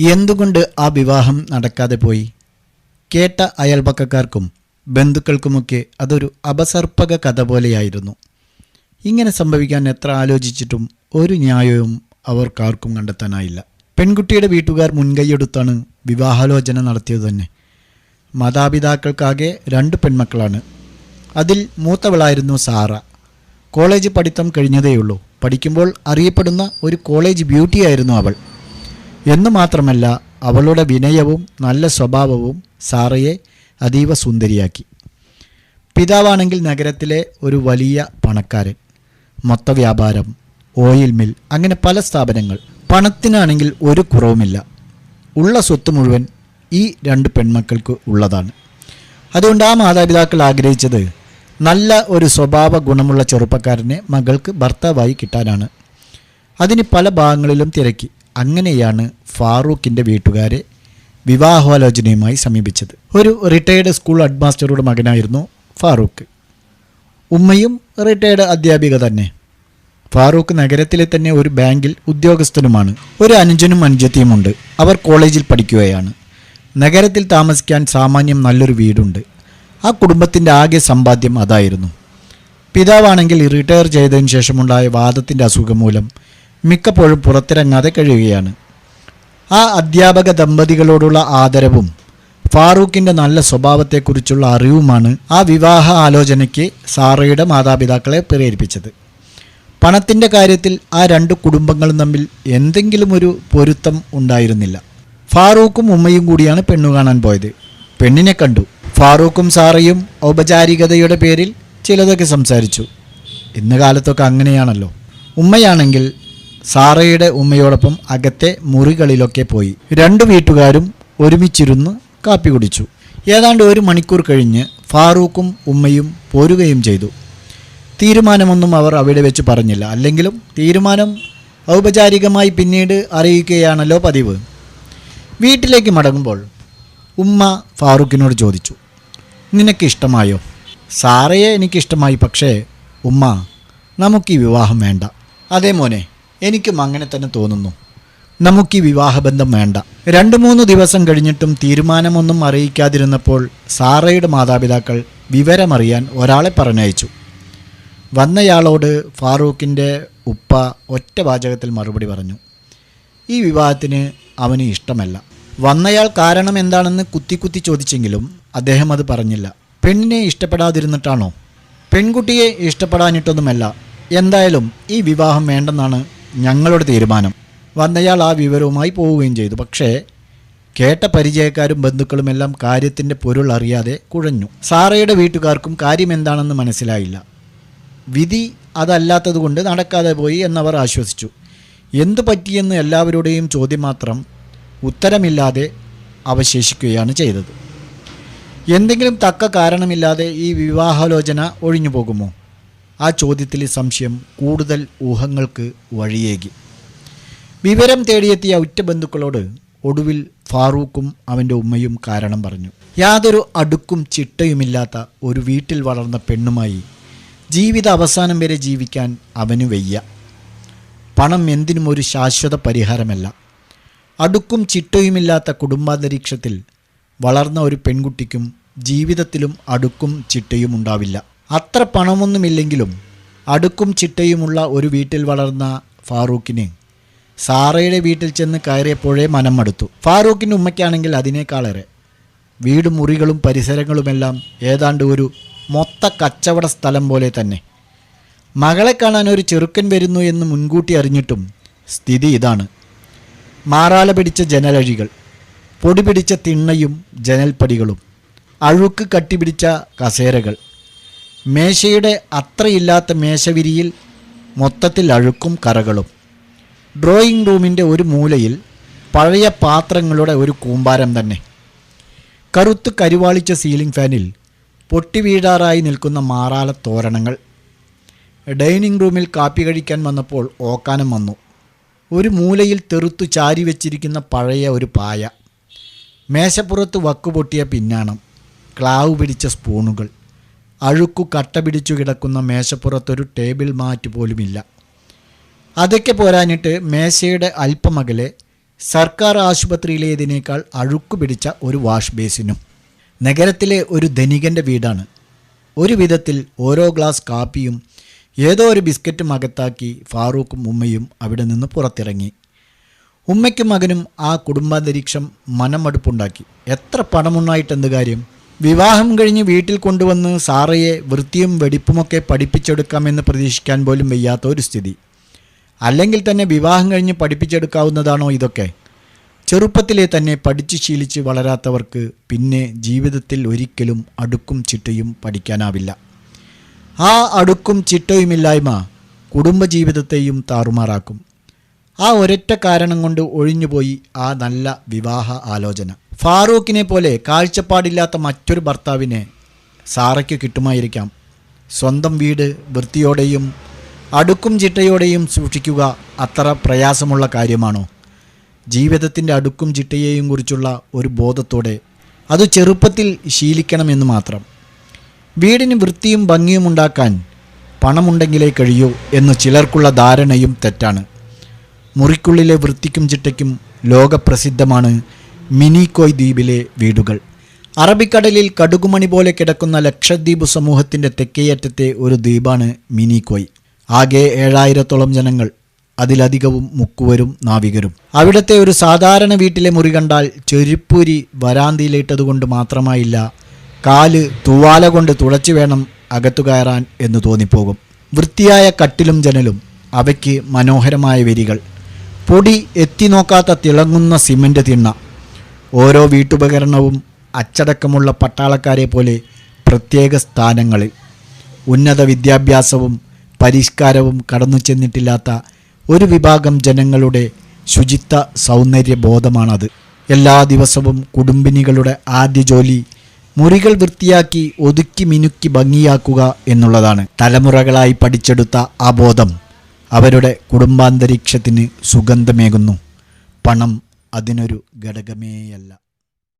എന്തുകൊണ്ട് ആ വിവാഹം നടക്കാതെ പോയി? കേട്ട അയൽപക്കക്കാർക്കും ബന്ധുക്കൾക്കുമൊക്കെ അതൊരു അപസർപ്പക കഥ പോലെയായിരുന്നു. ഇങ്ങനെ സംഭവിക്കാൻ എത്ര ആലോചിച്ചിട്ടും ഒരു ന്യായവും അവർക്കാർക്കും കണ്ടെത്താനായില്ല. പെൺകുട്ടിയുടെ വീട്ടുകാർ മുൻകൈയെടുത്താണ് വിവാഹാലോചന നടത്തിയത് തന്നെ. മാതാപിതാക്കൾക്കാകെ രണ്ട് പെൺമക്കളാണ്. അതിൽ മൂത്തവളായിരുന്നു സാറ. കോളേജ് പഠിത്തം കഴിഞ്ഞതേയുള്ളൂ. പഠിക്കുമ്പോൾ അറിയപ്പെടുന്ന ഒരു കോളേജ് ബ്യൂട്ടിയായിരുന്നു അവൾ. എന്നു മാത്രമല്ല അവളുടെ വിനയവും നല്ല സ്വഭാവവും സാറയെ അതീവ സുന്ദരിയാക്കി. പിതാവാണെങ്കിൽ നഗരത്തിലെ ഒരു വലിയ പണക്കാരൻ. മൊത്ത വ്യാപാരം ഓയിൽ മിൽ അങ്ങനെ പല സ്ഥാപനങ്ങൾ. പണത്തിനാണെങ്കിൽ ഒരു കുറവുമില്ല. ഉള്ള സ്വത്ത് മുഴുവൻ ഈ രണ്ട് പെൺമക്കൾക്ക് ഉള്ളതാണ്. അതുകൊണ്ട് ആ മാതാപിതാക്കൾ ആഗ്രഹിച്ചത് നല്ല ഒരു സ്വഭാവ ഗുണമുള്ള ചെറുപ്പക്കാരനെ മകൾക്ക് ഭർത്താവായി കിട്ടാനാണ്. അതിന് പല ഭാഗങ്ങളിലും തിരക്കി. അങ്ങനെയാണ് ഫാറൂഖിന്റെ വീട്ടുകാരെ വിവാഹാലോചനയുമായി സമീപിച്ചത്. ഒരു റിട്ടയേർഡ് സ്കൂൾ ഹെഡ്മാസ്റ്ററുടെ മകനായിരുന്നു ഫാറൂഖ്. ഉമ്മയും റിട്ടയേർഡ് അധ്യാപിക തന്നെ. ഫാറൂഖ് നഗരത്തിലെ തന്നെ ഒരു ബാങ്കിൽ ഉദ്യോഗസ്ഥനുമാണ്. ഒരു അനുജനും അനുജത്തിയുമുണ്ട്. അവർ കോളേജിൽ പഠിക്കുകയാണ്. നഗരത്തിൽ താമസിക്കാൻ സാമാന്യം നല്ലൊരു വീടുണ്ട്. ആ കുടുംബത്തിന്റെ ആകെ സമ്പാദ്യം അതായിരുന്നു. പിതാവാണെങ്കിൽ റിട്ടയർ ചെയ്തതിന് ശേഷമുണ്ടായ വാദത്തിന്റെ അസുഖം മൂലം മിക്കപ്പോഴും പുറത്തിറങ്ങാതെ കഴിയുകയാണ്. ആ അധ്യാപക ദമ്പതികളോടുള്ള ആദരവും ഫാറൂഖിന്റെ നല്ല സ്വഭാവത്തെക്കുറിച്ചുള്ള അറിവുമാണ് ആ വിവാഹ ആലോചനയ്ക്ക് സാറയുടെ മാതാപിതാക്കളെ പ്രേരിപ്പിച്ചത്. പണത്തിന്റെ കാര്യത്തിൽ ആ രണ്ട് കുടുംബങ്ങളും തമ്മിൽ എന്തെങ്കിലും ഒരു പൊരുത്തം ഉണ്ടായിരുന്നില്ല. ഫാറൂഖും ഉമ്മയും കൂടിയാണ് പെണ്ണു കാണാൻ പോയത്. പെണ്ണിനെ കണ്ടു. ഫാറൂഖും സാറയും ഔപചാരികതയുടെ പേരിൽ ചിലതൊക്കെ സംസാരിച്ചു. ഇന്ന് കാലത്തൊക്കെ അങ്ങനെയാണല്ലോ. ഉമ്മയാണെങ്കിൽ സാറയുടെ ഉമ്മയോടൊപ്പം അകത്തെ മുറികളിലൊക്കെ പോയി. രണ്ടു വീട്ടുകാരും ഒരുമിച്ചിരുന്ന് കാപ്പി കുടിച്ചു. ഏതാണ്ട് ഒരു മണിക്കൂർ കഴിഞ്ഞ് ഫാറൂഖും ഉമ്മയും പോരുകയും ചെയ്തു. തീരുമാനമൊന്നും അവർ അവിടെ വെച്ച് പറഞ്ഞില്ല. അല്ലെങ്കിലും തീരുമാനം ഔപചാരികമായി പിന്നീട് അറിയിക്കുകയാണല്ലോ പതിവ്. വീട്ടിലേക്ക് മടങ്ങുമ്പോൾ ഉമ്മ ഫാറൂഖിനോട് ചോദിച്ചു നിനക്ക് ഇഷ്ടമായോ സാറയെ എനിക്കിഷ്ടമായി പക്ഷേ ഉമ്മ നമുക്ക് ഈ വിവാഹം വേണ്ട. അതേ മോനെ എനിക്കും അങ്ങനെ തന്നെ തോന്നുന്നു. നമുക്ക് ഈ വിവാഹബന്ധം വേണ്ട. രണ്ട് മൂന്ന് ദിവസം കഴിഞ്ഞിട്ടും തീരുമാനമൊന്നും അറിയിക്കാതിരുന്നപ്പോൾ സാറയുടെ മാതാപിതാക്കൾ വിവരമറിയാൻ ഒരാളെ പറഞ്ഞയച്ചു. വന്നയാളോട് ഫാറൂഖിന്റെ ഉപ്പ ഒറ്റ വാചകത്തിൽ മറുപടി പറഞ്ഞു. ഈ വിവാഹത്തിന് അവന് ഇഷ്ടമല്ല. വന്നയാൾ കാരണം എന്താണെന്ന് കുത്തി കുത്തി ചോദിച്ചെങ്കിലും അദ്ദേഹം അത് പറഞ്ഞില്ല. പെണ്ണിനെ ഇഷ്ടപ്പെടാതിരുന്നിട്ടാണോ? പെൺകുട്ടിയെ ഇഷ്ടപ്പെടാനിട്ടൊന്നുമല്ല എന്തായാലും ഈ വിവാഹം വേണ്ടെന്നാണ് ഞങ്ങളുടെ തീരുമാനം. വന്നയാൾ ആ വിവരവുമായി പോവുകയും ചെയ്തു. പക്ഷേ കേട്ട പരിചയക്കാരും ബന്ധുക്കളുമെല്ലാം കാര്യത്തിന്റെ പൊരുൾ അറിയാതെ കുഴഞ്ഞു. സാറയുടെ വീട്ടുകാർക്കും കാര്യം എന്താണെന്ന് മനസ്സിലായില്ല. വിധി അതല്ലാത്തതുകൊണ്ട് നടക്കാതെ പോയി എന്നവർ ആശ്വസിച്ചു. എന്തു പറ്റിയെന്ന് എല്ലാവരുടെയും ചോദ്യം മാത്രം ഉത്തരമില്ലാതെ അവശേഷിക്കുകയാണ് ചെയ്തത്. എന്തെങ്കിലും തക്ക കാരണമില്ലാതെ ഈ വിവാഹാലോചന ഒഴിഞ്ഞു പോകുമോ? ആ ചോദ്യത്തിലെ സംശയം കൂടുതൽ ഊഹങ്ങൾക്ക് വഴിയേകി. വിവരം തേടിയെത്തിയ ഉറ്റ ബന്ധുക്കളോട് ഒടുവിൽ ഫാറൂഖും അവന്റെ ഉമ്മയും കാരണം പറഞ്ഞു. യാതൊരു അടുക്കും ചിട്ടയുമില്ലാത്ത ഒരു വീട്ടിൽ വളർന്ന പെണ്ണുമായി ജീവിത അവസാനം വരെ ജീവിക്കാൻ അവന് വയ്യ. പണം എന്തിനും ഒരു ശാശ്വത പരിഹാരമല്ല. അടുക്കും ചിട്ടയുമില്ലാത്ത കുടുംബാന്തരീക്ഷത്തിൽ വളർന്ന ഒരു പെൺകുട്ടിക്കും ജീവിതത്തിലും അടുക്കും ചിട്ടയും ഉണ്ടാവില്ല അത്ര പണമൊന്നുമില്ലെങ്കിലും അടുക്കും ചിട്ടയുമുള്ള ഒരു വീട്ടിൽ വളർന്ന ഫാറൂഖിന് സാറയുടെ വീട്ടിൽ ചെന്ന് കയറിയപ്പോഴേ മനം മടുത്തു ഫാറൂഖിന്റെ ഉമ്മയ്ക്കാണെങ്കിൽ അതിനേക്കാളേറെ വീടും മുറികളും പരിസരങ്ങളുമെല്ലാം ഏതാണ്ട് ഒരു മൊത്ത കച്ചവട സ്ഥലം പോലെ തന്നെ. മകളെ കാണാൻ ഒരു ചെറുക്കൻ വരുന്നു എന്ന് മുൻകൂട്ടി അറിഞ്ഞിട്ടും സ്ഥിതി ഇതാണ്. മാറാല പിടിച്ച ജനലഴികൾ പൊടി പിടിച്ച തിണ്ണയും ജനൽപ്പടികളും അഴുക്ക് കട്ടിപിടിച്ച കസേരകൾ മേശയുടെ അത്രയില്ലാത്ത മേശവിരിയിൽ മൊത്തത്തിൽ അഴുക്കും കറകളും. ഡ്രോയിങ് റൂമിന്റെ ഒരു മൂലയിൽ പഴയ പാത്രങ്ങളുടെ ഒരു കൂമ്പാരം തന്നെ. കറുത്ത് കരുവാളിച്ച സീലിംഗ് ഫാനിൽ പൊട്ടി വീഴാറായി നിൽക്കുന്ന മാറാല തോരണങ്ങൾ. ഡൈനിങ് റൂമിൽ കാപ്പി കഴിക്കാൻ വന്നപ്പോൾ ഓക്കാനം വന്നു. ഒരു മൂലയിൽ തെറുത്തു ചാരി വെച്ചിരിക്കുന്ന പഴയ ഒരു പായ. മേശപ്പുറത്ത് വക്കുപൊട്ടിയ പിന്നാണം. ക്ലാവ് പിടിച്ച സ്പൂണുകൾ. അഴുക്കു കട്ട പിടിച്ചു കിടക്കുന്ന മേശപ്പുറത്തൊരു ടേബിൾ മാറ്റ് പോലുമില്ല. അതൊക്കെ പോരാഞ്ഞിട്ട് മേശയുടെ അല്പമകലെ സർക്കാർ ആശുപത്രിയിലേതിനേക്കാൾ അഴുക്കു പിടിച്ച ഒരു വാഷ് ബേസിനും. നഗരത്തിലെ ഒരു ധനികന്റെ വീടാണ്. ഒരു വിധത്തിൽ ഓരോ ഗ്ലാസ് കാപ്പിയും ഏതോ ഒരു ബിസ്ക്കറ്റും അകത്താക്കി ഫാറൂഖും ഉമ്മയും അവിടെ നിന്ന് പുറത്തിറങ്ങി. ഉമ്മയ്ക്കും മകനും ആ കുടുംബാന്തരീക്ഷം മനമടുപ്പുണ്ടാക്കി. എത്ര പണമുണ്ടായിട്ടെന്ത് കാര്യം? വിവാഹം കഴിഞ്ഞ് വീട്ടിൽ കൊണ്ടുവന്ന് സാറയെ വൃത്തിയും വെടിപ്പുമൊക്കെ പഠിപ്പിച്ചെടുക്കാമെന്ന് പ്രതീക്ഷിക്കാൻ പോലും വയ്യാത്ത ഒരു സ്ഥിതി. അല്ലെങ്കിൽ തന്നെ വിവാഹം കഴിഞ്ഞ് പഠിപ്പിച്ചെടുക്കാവുന്നതാണോ ഇതൊക്കെ? ചെറുപ്പത്തിലെ തന്നെ പഠിച്ച് ശീലിച്ച് വളരാത്തവർക്ക് പിന്നെ ജീവിതത്തിൽ ഒരിക്കലും അടുക്കും ചിട്ടയും പഠിക്കാനാവില്ല. ആ അടുക്കും ചിട്ടയുമില്ലായ്മ കുടുംബജീവിതത്തെയും താറുമാറാക്കും. ആ ഒരൊറ്റ കാരണം കൊണ്ട് ഒഴിഞ്ഞുപോയി ആ നല്ല വിവാഹ ആലോചന. ഫാറൂഖിനെ പോലെ കാഴ്ചപ്പാടില്ലാത്ത മറ്റൊരു ഭർത്താവിനെ സാറയ്ക്ക് കിട്ടുമായിരിക്കാം. സ്വന്തം വീട് വൃത്തിയോടെയും അടുക്കും ചിട്ടയോടെയും സൂക്ഷിക്കുക അത്ര പ്രയാസമുള്ള കാര്യമാണോ? ജീവിതത്തിന്റെ അടുക്കും ചിട്ടയെയും കുറിച്ചുള്ള ഒരു ബോധത്തോടെ അത് ചെറുപ്പത്തിൽ ശീലിക്കണമെന്ന് മാത്രം. വീടിന് വൃത്തിയും ഭംഗിയും ഉണ്ടാക്കാൻ പണമുണ്ടെങ്കിലേ കഴിയൂ എന്ന് ചിലർക്കുള്ള ധാരണയും തെറ്റാണ്. മുറിക്കുള്ളിലെ വൃത്തിക്കും ചിട്ടയ്ക്കും ലോകപ്രസിദ്ധമാണ് മിനിക്കോയ് ദ്വീപിലെ വീടുകൾ. അറബിക്കടലിൽ കടുകുമണി പോലെ കിടക്കുന്ന ലക്ഷദ്വീപ് സമൂഹത്തിന്റെ തെക്കേയറ്റത്തെ ഒരു ദ്വീപാണ് മിനിക്കോയ് ആകെ ഏഴായിരത്തോളം ജനങ്ങൾ അതിലധികവും മുക്കുവരും നാവികരും. അവിടുത്തെ ഒരു സാധാരണ വീട്ടിലെ മുറി കണ്ടാൽ ചെരുപ്പൂരി വരാന്തിയിലിട്ടതുകൊണ്ട് മാത്രമായില്ല കാൽ തൂവാല കൊണ്ട് തുളച്ചു വേണം അകത്തു കയറാൻ എന്ന് തോന്നിപ്പോകും. വൃത്തിയായ കട്ടിലും ജനലും അവയ്ക്ക് മനോഹരമായ വരികൾ പൊടി എത്തി നോക്കാത്ത തിളങ്ങുന്ന സിമന്റ് തിണ്ണ. ഓരോ വീട്ടുപകരണവും അച്ചടക്കമുള്ള പട്ടാളക്കാരെ പോലെ പ്രത്യേക സ്ഥാനങ്ങളിൽ ഉന്നത വിദ്യാഭ്യാസവും പരിഷ്കാരവും കടന്നു ചെന്നിട്ടില്ലാത്ത ഒരു വിഭാഗം ജനങ്ങളുടെ ശുചിത്വ സൗന്ദര്യ ബോധമാണത്. എല്ലാ ദിവസവും കുടുംബിനികളുടെ ആദ്യ ജോലി മുറികൾ വൃത്തിയാക്കി ഒതുക്കി മിനുക്കി ഭംഗിയാക്കുക എന്നുള്ളതാണ്. തലമുറകളായി പഠിച്ചെടുത്ത ആ ബോധം അവരുടെ കുടുംബാന്തരീക്ഷത്തിന് സുഗന്ധമേകുന്നു. പണം അതിനൊരു ഘടകമേയല്ല.